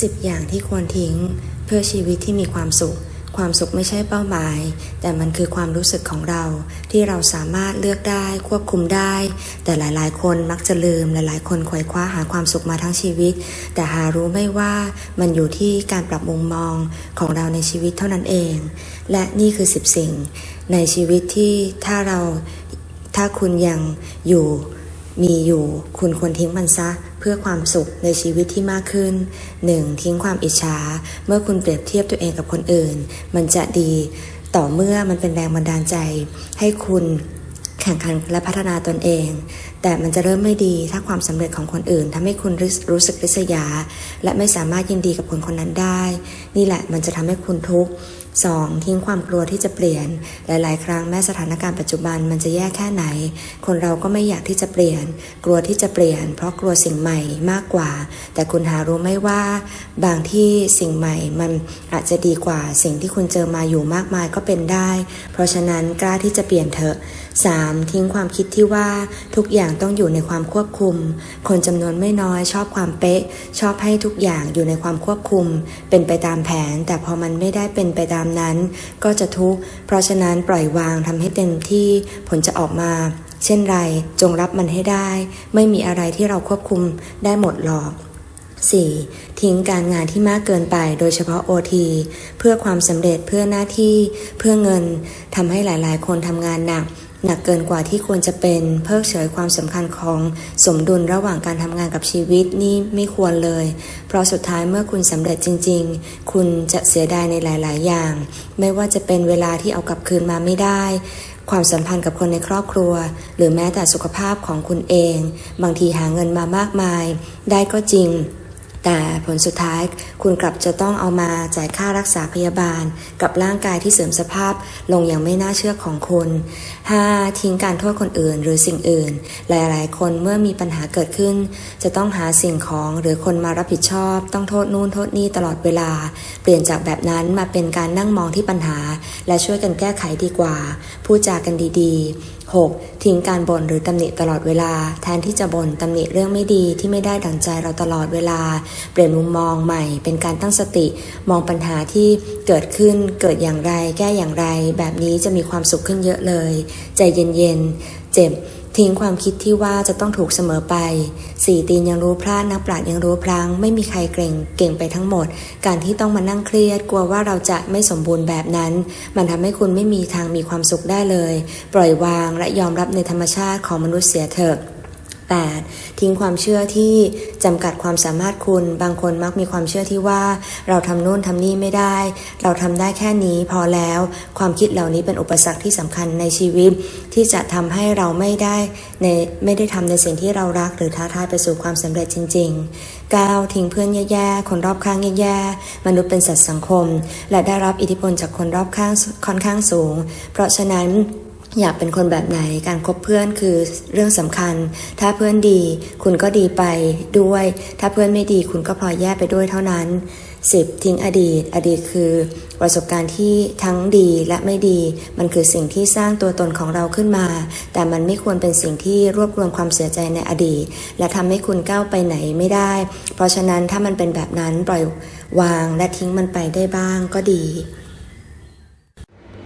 10 อย่างที่ควรทิ้ง เพื่อชีวิตที่มีความสุข ความสุขไม่ใช่เป้าหมาย แต่มันคือความรู้สึกของเรา ที่เราสามารถเลือกได้ควบคุมได้ แต่หลายๆ คนมักจะลืมหลายๆ คนไขว่คว้าหาความสุขมาทั้งชีวิต แต่หารู้ไม่ว่ามันอยู่ที่การปรับมุมมองของเราในชีวิตเท่านั้นเอง และนี่คือ 10 สิ่ง ในชีวิตที่ถ้าเราถ้าคุณยังอยู่ มีอยู่ คุณควรทิ้งมันซะเพื่อความสุขในชีวิตที่มากขึ้น 1. ทิ้งความอิจฉา เมื่อคุณเปรียบเทียบตัวเองกับคนอื่น มันจะดี ต่อเมื่อมันเป็นแรงบันดาลใจ ให้คุณแข่งขันและพัฒนาตนเอง แต่มันจะเริ่มไม่ดีถ้าความสำเร็จของคนอื่นทำให้คุณรู้รู้สึกริษยา และไม่สามารถยินดีกับคนคนนั้นได้ นี่แหละมันจะทำให้คุณทุกข์ 2. ทิ้งความกลัวที่จะเปลี่ยน หลาย ๆ ครั้งแม้สถานการณ์ปัจจุบันมันจะแย่แค่ไหน คนเราก็ไม่อยากที่จะเปลี่ยน กลัวที่จะเปลี่ยน เพราะกลัวสิ่งใหม่มากกว่า แต่คุณหารู้ไหมว่า บางที่สิ่งใหม่มันอาจจะดีกว่าสิ่งที่คุณเจอมาอยู่มากมายก็เป็นได้ เพราะฉะนั้นกล้าที่จะเปลี่ยนเถอะ 3. ทิ้งความคิดที่ว่าทุกอย่างต้องอยู่ในความควบคุม คนจำนวนไม่น้อยชอบความเป๊ะ ชอบให้ทุกอย่างอยู่ในความควบคุม เป็นไปตามแผน แต่พอมันไม่ได้เป็นไปตามนั้น ก็จะทุกข์เพราะฉะนั้นปล่อยวางทำให้เต็มที่ผลจะออกมา เช่นไรจงรับมันให้ได้ ไม่มีอะไรที่เราควบคุมได้หมดหรอก 4. ทิ้งการงานที่มากเกินไปโดยเฉพาะ OT เพื่อความสำเร็จเพื่อหน้าที่เพื่อเงินทำให้หลายๆ คนทำงานหนัก หนักเกินกว่าที่ควรจะเป็นเพิกเฉยความสำคัญของสมดุลระหว่างการทำงานกับชีวิตนี่ไม่ควรเลย เพราะสุดท้ายเมื่อคุณสำเร็จจริง ๆ คุณจะเสียดายในหลาย ๆ อย่าง ไม่ว่าจะเป็นเวลาที่เอากลับคืนมาไม่ได้ ความสัมพันธ์กับคนในครอบครัว หรือแม้แต่สุขภาพของคุณเอง บางทีหาเงินมามากมาย ได้ก็จริง แต่ผลสุดท้ายคุณกลับจะต้องเอามาจ่ายค่ารักษาพยาบาล กับร่างกายที่เสื่อมสภาพลงอย่างไม่น่าเชื่อของคุณ 5. ทิ้งการโทษคนอื่นหรือสิ่งอื่น หลายๆ คนเมื่อมีปัญหาเกิดขึ้น จะต้องหาสิ่งของหรือคนมารับผิดชอบ ต้องโทษนู่นโทษนี่ตลอดเวลา เปลี่ยนจากแบบนั้นมาเป็นการนั่งมองที่ปัญหา และช่วยกันแก้ไขดีกว่า พูดจากันดีๆ 6. ทิ้งการบ่นหรือตำหนิตลอดเวลา แทนที่จะบ่นตำหนิเรื่องไม่ดีที่ไม่ได้ดังใจเราตลอดเวลาเปลี่ยนมุมมองใหม่ เป็นการตั้งสติ มองปัญหาที่เกิดขึ้นเกิดอย่างไร แก้อย่างไร แบบนี้จะมีความสุขขึ้นเยอะเลย ใจเย็นๆ เจ็บทิ้งความคิดที่ว่าจะต้องถูกเสมอไป สี่ตีนยังรู้พลาดนักปราชญ์ยังรู้พลัง ไม่มีใครเก่งเก่งไปทั้งหมด การที่ต้องมานั่งเครียด กลัวว่าเราจะไม่สมบูรณ์แบบนั้น มันทำให้คุณไม่มีทางมีความสุขได้เลย ปล่อยวางและยอมรับในธรรมชาติของมนุษย์เสียเถอะ 8. ทิ้งความเชื่อที่จำกัดความสามารถคุณ บางคนมักมีความเชื่อที่ว่า เราทำโน่นทำนี่ไม่ได้ เราทำได้แค่นี้พอแล้ว ความคิดเหล่านี้เป็นอุปสรรคที่สำคัญในชีวิต ที่จะทำให้เราไม่ได้ในไม่ได้ทำในสิ่งที่เรารัก หรือท้าทายไปสู่ความสำเร็จจริง ๆ 9. ทิ้งเพื่อนแย่ๆ คนรอบข้างแย่ๆ มนุษย์เป็นสัตว์สังคม และได้รับอิทธิพลจากคนรอบข้างค่อนข้างสูง เพราะฉะนั้น อยากเป็นคนแบบไหนการคบเพื่อนคือเรื่องสำคัญ ถ้าเพื่อนดี คุณก็ดีไปด้วย ถ้าเพื่อนไม่ดีคุณก็พลอยแย่ไปด้วยเท่านั้น 10. ทิ้งอดีต อดีตคือ ประสบการณ์ที่ทั้งดีและไม่ดี มันคือสิ่งที่สร้างตัวตนของเราขึ้นมา แต่มันไม่ควรเป็นสิ่งที่รวบรวมความเสียใจในอดีต และทำให้คุณก้าวไปไหนไม่ได้ เพราะฉะนั้นถ้ามันเป็นแบบนั้นปล่อยวางและทิ้งมันไปได้บ้างก็ดี